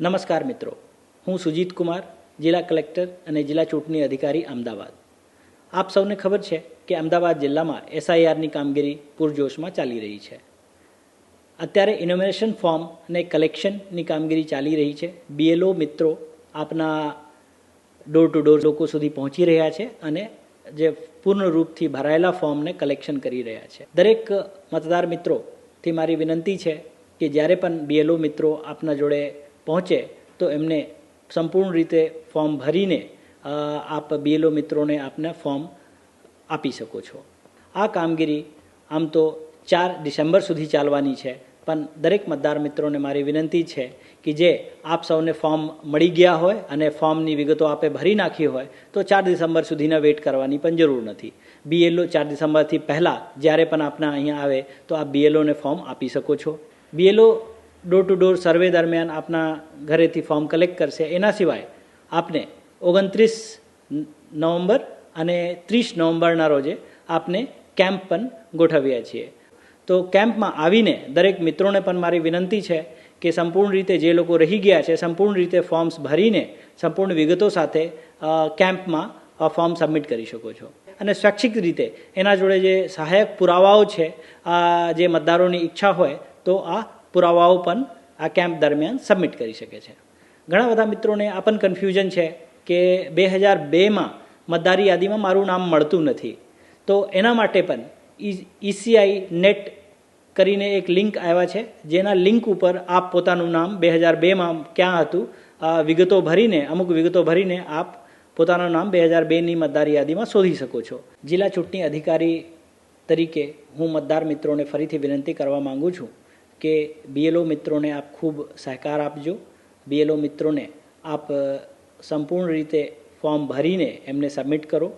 નમસ્કાર મિત્રો. હું સુજીત કુમાર, જિલ્લા કલેક્ટર અને જિલ્લા ચૂંટણી અધિકારી અમદાવાદ. આપ સૌને ખબર છે કે અમદાવાદ જિલ્લામાં એસઆઈઆરની કામગીરી પૂરજોશમાં ચાલી રહી છે. અત્યારે ઇનોમિનેશન ફોર્મ અને કલેક્શનની કામગીરી ચાલી રહી છે. બીએલઓ મિત્રો આપના ડોર ટુ ડોર લોકો સુધી પહોંચી રહ્યા છે અને જે પૂર્ણ રૂપથી ભરાયેલા ફોર્મને કલેક્શન કરી રહ્યા છે. દરેક મતદાર મિત્રોથી મારી વિનંતી છે કે જ્યારે પણ બીએલઓ મિત્રો આપના જોડે પહોંચે, તો એમને સંપૂર્ણ રીતે ફોર્મ ભરીને આપ બીએલઓ મિત્રોને આપને ફોર્મ આપી શકો છો. આ કામગીરી આમ તો ચાર ડિસેમ્બર સુધી ચાલવાની છે, પણ દરેક મતદાર મિત્રોને મારી વિનંતી છે કે જે આપ સૌને ફોર્મ મળી ગયા હોય અને ફોર્મની વિગતો આપે ભરી નાખી હોય, તો ચાર ડિસેમ્બર સુધીના વેઇટ કરવાની પણ જરૂર નથી. બીએલઓ ચાર ડિસેમ્બરથી પહેલાં જ્યારે પણ આપના અહીંયા આવે, તો આપ બીએલઓને ફોર્મ આપી શકો છો. BLO door to door survey દરમિયાન આપના ઘરેથી ફોર્મ કલેક્ટ કરશે. એના સિવાય આપને ઓગણત્રીસ નવેમ્બર અને ત્રીસ નવેમ્બરના રોજે આપને કેમ્પ પણ ગોઠવ્યા છીએ. તો કેમ્પમાં આવીને દરેક મિત્રોને પણ મારી વિનંતી છે કે સંપૂર્ણ રીતે જે લોકો રહી ગયા છે, સંપૂર્ણ રીતે ફોર્મ્સ ભરીને સંપૂર્ણ વિગતો સાથે કેમ્પમાં ફોર્મ સબમિટ કરી શકો છો. અને સ્વૈચ્છિક રીતે એના જોડે જે સહાયક પુરાવાઓ છે જે મતદારોની ઈચ્છા હોય, તો આ પુરાવાઓ પણ આ કેમ્પ દરમિયાન સબમિટ કરી શકે છે. ઘણા બધા મિત્રોને આ પણ કન્ફ્યુઝન છે કે બે હજાર બેમાં મતદારી યાદીમાં મારું નામ મળતું નથી. તો એના માટે પણ ઈસીઆઈ નેટ કરીને એક લિંક આવ્યા છે, જેના લિંક ઉપર આપ પોતાનું નામ બે હજાર બેમાં ક્યાં હતું વિગતો ભરીને, અમુક વિગતો ભરીને આપ પોતાનું નામ બે હજાર બેની મતદારી યાદીમાં શોધી શકો છો. જિલ્લા ચૂંટણી અધિકારી તરીકે હું મતદાર મિત્રોને ફરીથી વિનંતી કરવા માગું છું. કે બીએલઓ મિત્રોને આપ ખૂબ સહકાર આપજો. બીએલઓ મિત્રોને આપ સંપૂર્ણ રીતે ફોર્મ ભરીને એમને સબમિટ કરો.